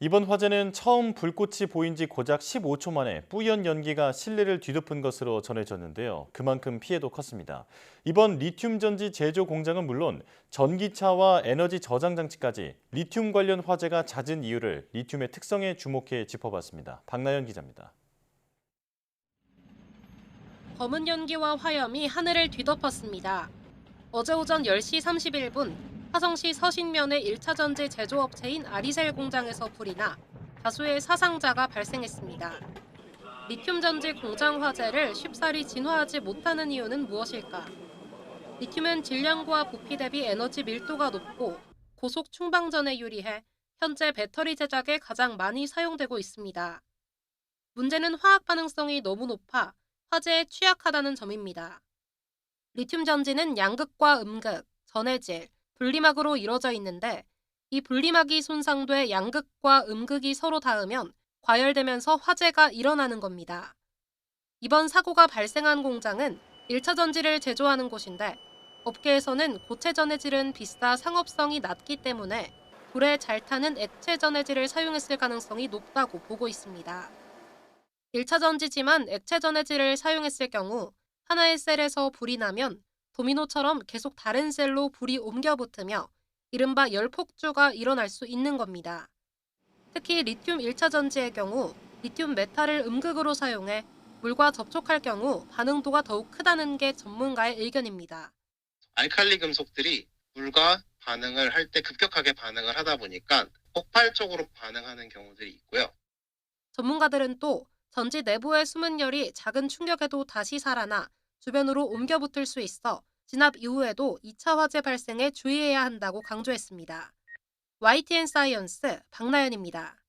이번 화재는 처음 불꽃이 보인 지 고작 15초 만에 뿌연 연기가 실내를 뒤덮은 것으로 전해졌는데요. 그만큼 피해도 컸습니다. 이번 리튬 전지 제조 공장은 물론 전기차와 에너지 저장 장치까지 리튬 관련 화재가 잦은 이유를 리튬의 특성에 주목해 짚어봤습니다. 박나연 기자입니다. 검은 연기와 화염이 하늘을 뒤덮었습니다. 어제 오전 10시 31분 화성시 서신면의 1차 전지 제조업체인 아리셀 공장에서 불이 나 다수의 사상자가 발생했습니다. 리튬 전지 공장 화재를 쉽사리 진화하지 못하는 이유는 무엇일까? 리튬은 질량과 부피 대비 에너지 밀도가 높고 고속 충방전에 유리해 현재 배터리 제작에 가장 많이 사용되고 있습니다. 문제는 화학 반응성이 너무 높아 화재에 취약하다는 점입니다. 리튬 전지는 양극과 음극, 전해질, 분리막으로 이루어져 있는데 이 분리막이 손상돼 양극과 음극이 서로 닿으면 과열되면서 화재가 일어나는 겁니다. 이번 사고가 발생한 공장은 1차 전지를 제조하는 곳인데 업계에서는 고체 전해질은 비싸 상업성이 낮기 때문에 불에 잘 타는 액체 전해질을 사용했을 가능성이 높다고 보고 있습니다. 1차 전지지만 액체 전해질을 사용했을 경우 하나의 셀에서 불이 나면 도미노처럼 계속 다른 셀로 불이 옮겨 붙으며 이른바 열폭주가 일어날 수 있는 겁니다. 특히 리튬 1차 전지의 경우 리튬 메탈을 음극으로 사용해 물과 접촉할 경우 반응도가 더욱 크다는 게 전문가의 의견입니다. 알칼리 금속들이 물과 반응을 할 때 급격하게 반응을 하다 보니까 폭발적으로 반응하는 경우들이 있고요. 전문가들은 또 전지 내부의 숨은 열이 작은 충격에도 다시 살아나 주변으로 옮겨 붙을 수 있어 진압 이후에도 2차 화재 발생에 주의해야 한다고 강조했습니다. YTN 사이언스 박나연입니다.